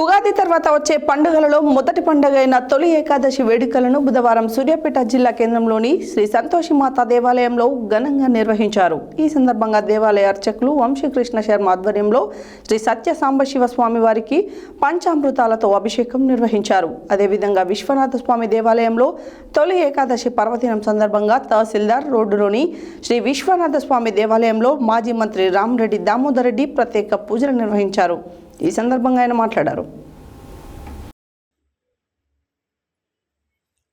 ఉగాది తర్వాత వచ్చే పండుగలలో మొదటి పండుగ అయిన తొలి ఏకాదశి వేడుకలను బుధవారం సూర్యాపేట జిల్లా కేంద్రంలోని శ్రీ సంతోషి మాత దేవాలయంలో ఘనంగా నిర్వహించారు. ఈ సందర్భంగా దేవాలయ అర్చకులు వంశీకృష్ణ శర్మ ఆధ్వర్యంలో శ్రీ సత్య సాంబశివ స్వామి వారికి పంచామృతాలతో అభిషేకం నిర్వహించారు. అదేవిధంగా విశ్వనాథ స్వామి దేవాలయంలో తొలి ఏకాదశి పర్వదినం సందర్భంగా తహసీల్దార్ రోడ్డులోని శ్రీ విశ్వనాథ స్వామి దేవాలయంలో మాజీ మంత్రి రామరెడ్డి దామోదర్ రెడ్డి ప్రత్యేక పూజలు నిర్వహించారు. ఈ సందర్భంగా ఆయన మాట్లాడారు.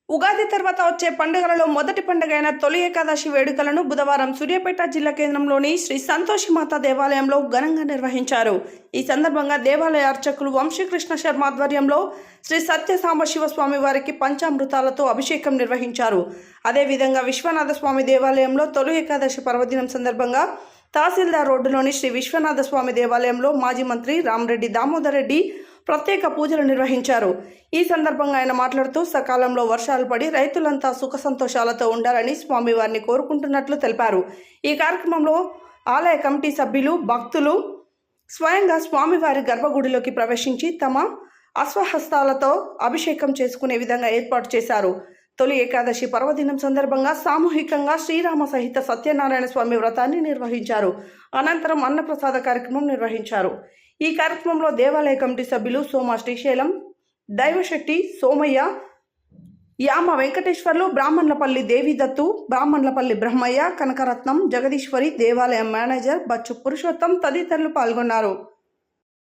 ఉగాది తర్వాత వచ్చే పండుగలలో మొదటి పండుగ అయిన తొలి ఏకాదశి వేడుకలను బుధవారం సూర్యాపేట జిల్లా కేంద్రంలోని శ్రీ సంతోషి మాత దేవాలయంలో ఘనంగా నిర్వహించారు. ఈ సందర్భంగా దేవాలయ అర్చకులు వంశీకృష్ణ శర్మ ఆధ్వర్యంలో శ్రీ సత్య సాంబశివ స్వామి వారికి పంచామృతాలతో అభిషేకం నిర్వహించారు. అదేవిధంగా విశ్వనాథ స్వామి దేవాలయంలో తొలి ఏకాదశి పర్వదినం సందర్భంగా తహసీల్దార్ రోడ్డులోని శ్రీ విశ్వనాథ స్వామి దేవాలయంలో మాజీ మంత్రి రామరెడ్డి దామోదర్ రెడ్డి ప్రత్యేక పూజలు నిర్వహించారు. ఈ సందర్భంగా ఆయన మాట్లాడుతూ సకాలంలో వర్షాలు పడి రైతులంతా సుఖ సంతోషాలతో ఉండాలని స్వామివారిని కోరుకుంటున్నట్లు తెలిపారు. ఈ కార్యక్రమంలో ఆలయ కమిటీ సభ్యులు భక్తులు స్వయంగా స్వామివారి గర్భగుడిలోకి ప్రవేశించి తమ అశ్వహస్తాలతో అభిషేకం చేసుకునే విధంగా ఏర్పాటు చేశారు. తొలి ఏకాదశి పర్వదినం సందర్భంగా సామూహికంగా శ్రీరామ సహిత సత్యనారాయణ స్వామి వ్రతాన్ని నిర్వహించారు. అనంతరం అన్నప్రసాద కార్యక్రమం నిర్వహించారు. ఈ కార్యక్రమంలో దేవాలయ కమిటీ సభ్యులు సోమ శ్రీశైలం దైవశెట్టి సోమయ్య యామ వెంకటేశ్వర్లు బ్రాహ్మణ్లపల్లి దేవిదత్తు బ్రాహ్మణ్లపల్లి బ్రహ్మయ్య కనకరత్నం జగదీశ్వరి దేవాలయం మేనేజర్ బచ్చు పురుషోత్తం తదితరులు పాల్గొన్నారు.